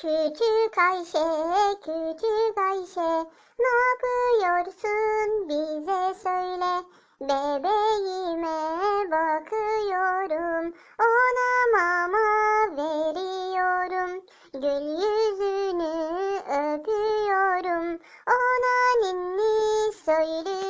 Küçük Ayşe, küçük Ayşe, ne yapıyorsun bize söyle. Bebeğime bakıyorum, ona mama veriyorum. Gül yüzünü öpüyorum, ona ninni söylüyorum.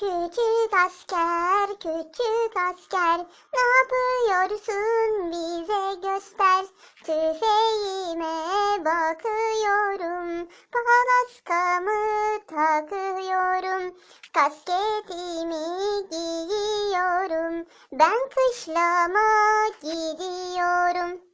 Küçük asker, küçük asker, ne yapıyorsun bize göster. Tüfeğime bakıyorum, palaskamı takıyorum. Kasketimi giyiyorum, ben kışlama gidiyorum.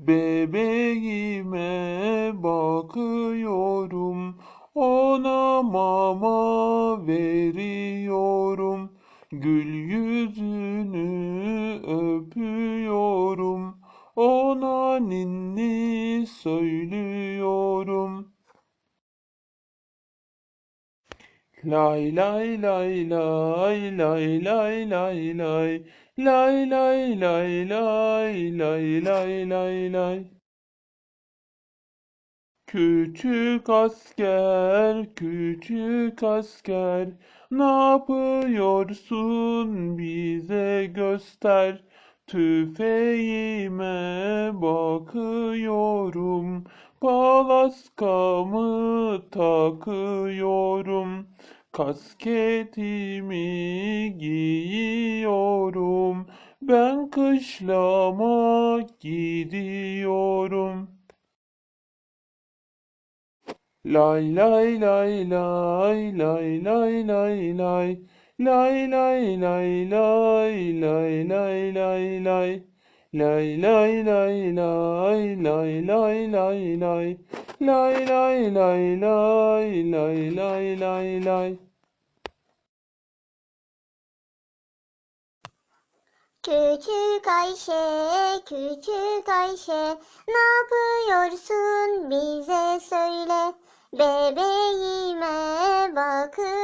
Bebeğime bakıyorum, ona mama veriyorum. Gül yüzünü öpüyorum, ona ninni söylüyorum. Lay lay lay lay lay lay lay lay Lay lay lay lay lay lay lay lay. Küçük asker, küçük asker, ne yapıyorsun bize göster. Tüfeğime bakıyorum, palaska mı takıyorum. Kasketimi giyiyorum, ben kışlama gidiyorum. Lay lay lay lay lay lay lay lay lay lay lay lay lay lay lay lay lay lay lay lay lay lay lay lay lay lay lay lay lay lay lay lay Küçük Ayşe, küçük Ayşe, ne yapıyorsun bize söyle. Bebeğime bakıyorum,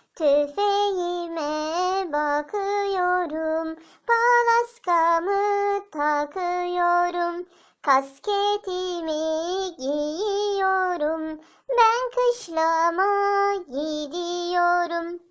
Tüfeğime bakıyorum, palaskamı takıyorum. Kasketimi giyiyorum, ben kışlama gidiyorum.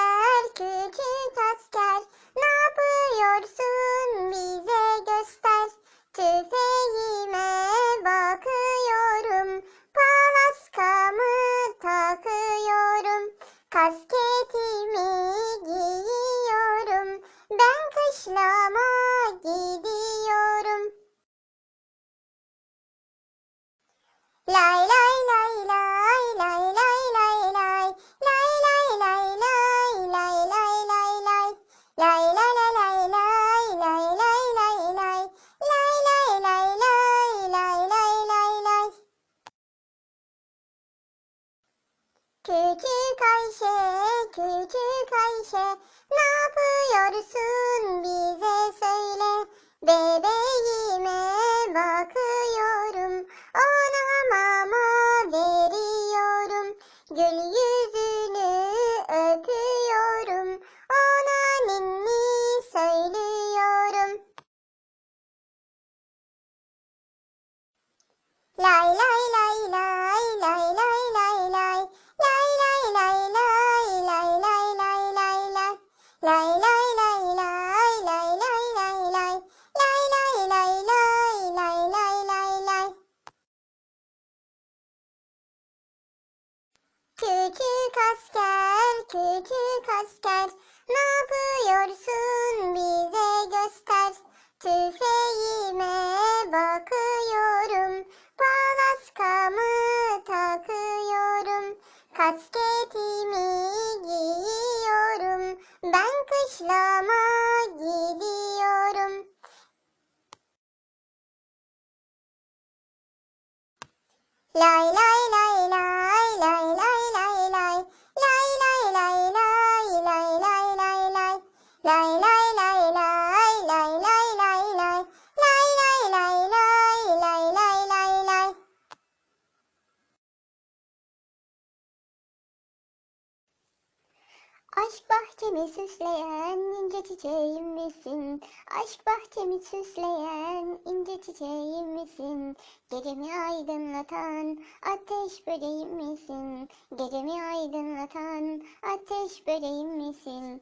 küçük asker, ne yapıyorsun? Bize göster. Tüfeğime bakıyorum, palaskamı takıyorum, kasketimi küçük asker, ne yapıyorsun bize göster. Tüfeğime bakıyorum, palaskamı takıyorum, kasketimi giyiyorum, ben kışlama gidiyorum. Lay lay lay lay lay lay bahçemi süsleyen ince çiçeğim misin? Aşk bahçemi süsleyen ince çiçeğim misin? Gecemi aydınlatan ateş böceğim misin? Gecemi aydınlatan ateş böceğim misin?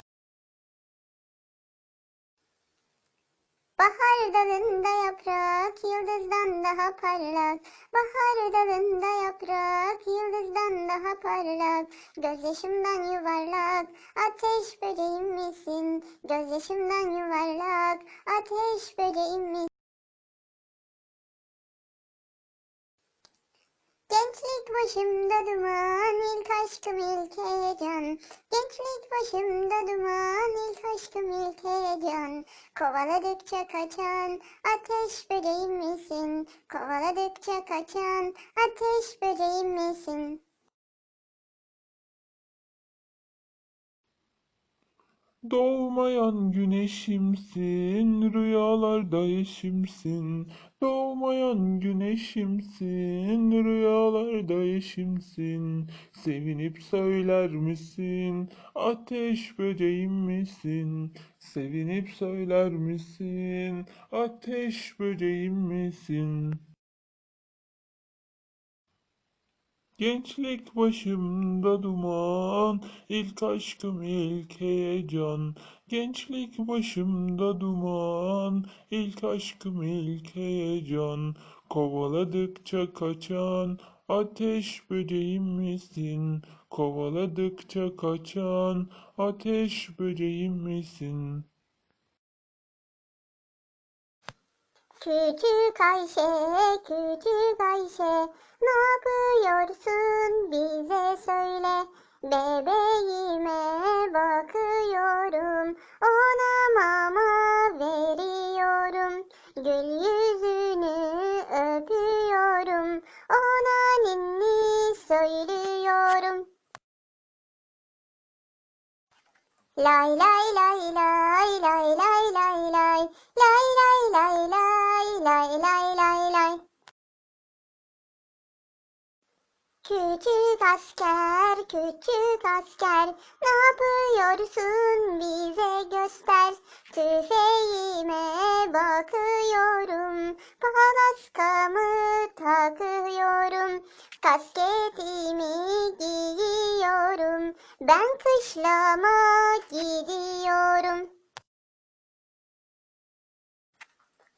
Bahar dalında yaprak yıldızdan daha parlak. Bahar dalında yaprak yıldızdan daha parlak. Gözyaşımdan yuvarlak ateş böceğim misin? Gözyaşımdan yuvarlak ateş böceğim misin? Gençlik başımda duman, ilk aşkım ilk heyecan. Gençlik başımda duman, ilk aşkım ilk heyecan. Kovaladıkça kaçan ateş böceğim misin? Kovaladıkça kaçan ateş böceğim misin? Doğmayan güneşimsin, rüyalarda eşimsin. Doğmayan güneşimsin, rüyalarda eşimsin. Sevinip söyler misin, ateş böceğim misin? Sevinip söyler misin, ateş böceğim misin? Gençlik başımda duman, ilk aşkım ilk heyecan. Gençlik başımda duman, ilk aşkım ilk heyecan. Kovaladıkça kaçan ateş böceğim misin? Kovaladıkça kaçan ateş böceğim misin? Küçük Ayşe, küçük Ayşe, ne yapıyorsun bize söyle. Bebeğime bakıyorum, ona mama veriyorum. Gül yüzünü öpüyorum, ona ninni söylüyorum. Lay lay lay lay lay lay lay lay lay lay lay lay lay lay lay lay Küçük asker, küçük asker, ne yapıyorsun bize göster. Tüfeğime bakıyorum, palaskamı takıyorum. Kasketimi giyiyorum, ben kışlama gidiyorum.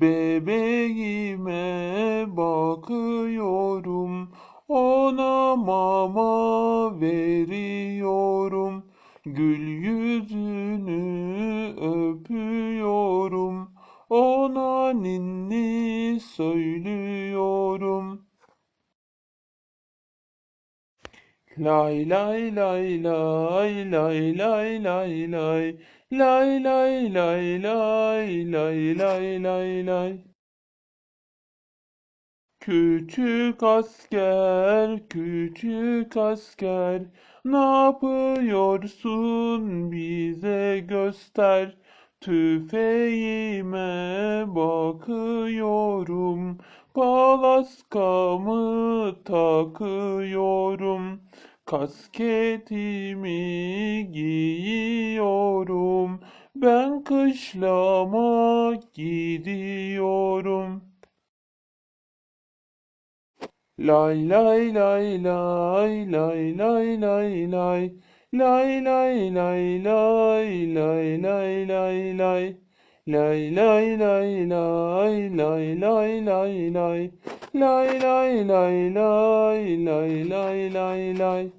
Bebeğime bakıyorum, ona mama veriyorum. Gül yüzünü öpüyorum, ona ninni söylüyorum. Lay lay lay lay lay lay lay lay lay lay lay lay lay lay lay lay Küçük asker, küçük asker, ne yapıyorsun bize göster. Tüfeğime bakıyorum, palaskamı takıyorum. Kasketimi giyiyorum, ben kışlama gidiyorum. Lay lay lay lay lay lay lay lay lay lay lay lay lay lay lay lay lay lay lay lay lay lay lay lay lay lay lay lay lay lay lay lay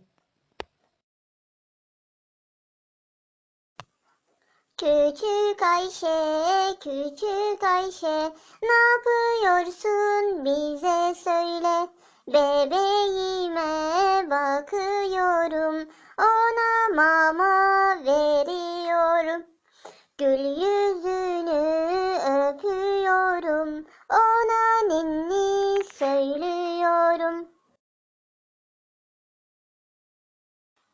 Küçük Ayşe, küçük Ayşe, ne yapıyorsun bize söyle. Bebeğime bakıyorum, ona mama veriyorum. Gül yüzünü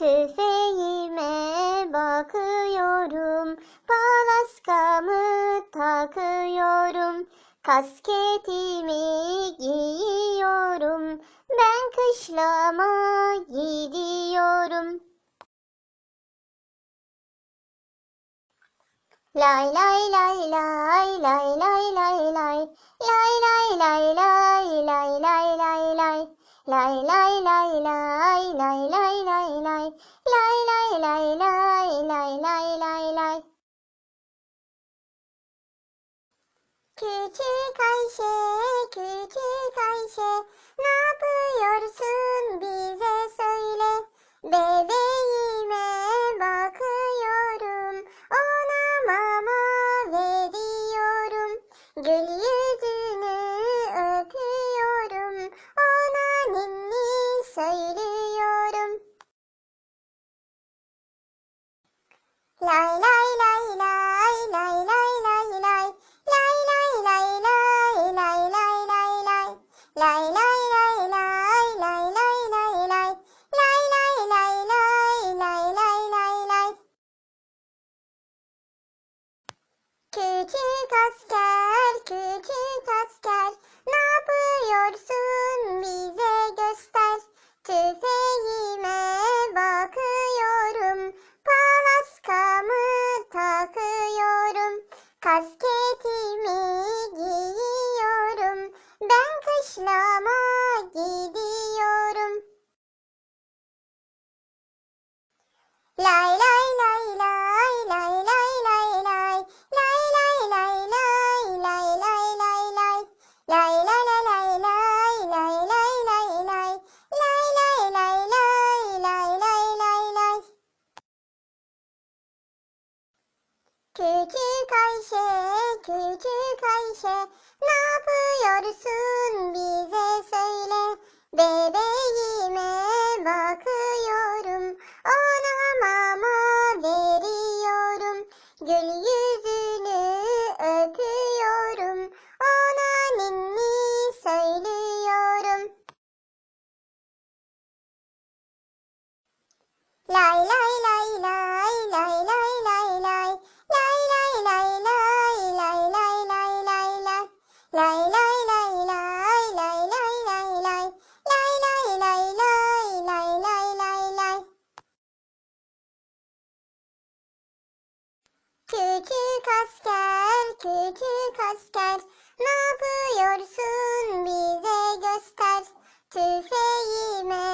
Tüfeğime bakıyorum, palaskamı takıyorum. Kasketimi giyiyorum, ben kışlama gidiyorum. Lay lay lay lay lay lay lay lay lay lay lay lay lay lay lay lay lay lay lay lay Küçük Ayşe, küçük Ayşe, ne yapıyorsun bize söyle. Bebeğime bakıyorum, ona mama veriyorum. Gül yüzünü öpüyorum, ona ninni söylüyorum. Lay lay la Tüfeğime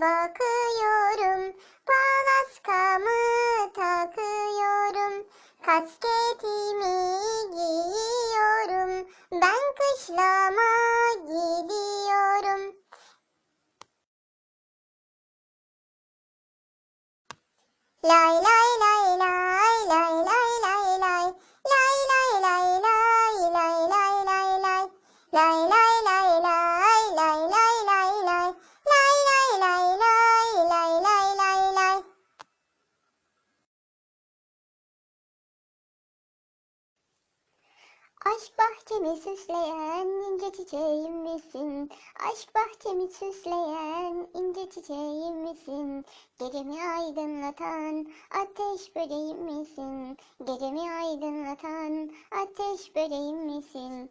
bakıyorum, palaskamı takıyorum, kasketimi giyiyorum, ben kışlama gidiyorum. Lay lay lay lay lay Aşk bahçemi süsleyen ince çiçeğim misin? Aşk bahçemi süsleyen ince çiçeğim misin? Gecemi aydınlatan ateş böceğim misin? Gecemi aydınlatan ateş böceğim misin?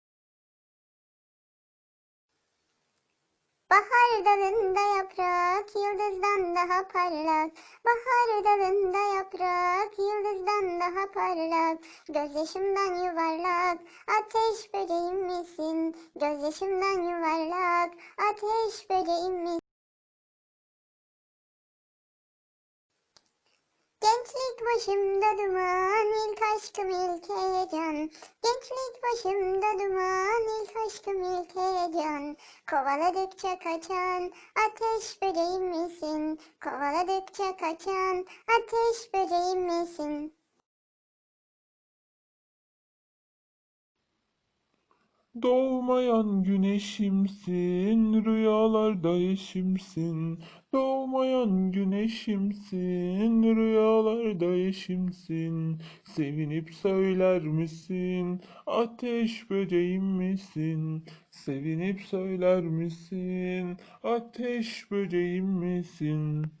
Bahar dalında yaprak yıldızdan daha parlak. Bahar dalında yaprak yıldızdan daha parlak. Gözyaşımdan yuvarlak ateş böceğim misin? Gözyaşımdan yuvarlak ateş böceğim misin? Gençlik başımda duman, ilk aşkım ilk heyecan. Gençlik başımda duman, ilk aşkım ilk heyecan. Kovaladıkça kaçan ateş böceğim misin? Kovaladıkça kaçan ateş böceğim misin? Doğmayan güneşimsin, rüyalarda eşimsin. Doğmayan güneşimsin, rüyalarda eşimsin. Sevinip söyler misin, ateş böceğim misin? Sevinip söyler misin, ateş böceğim misin?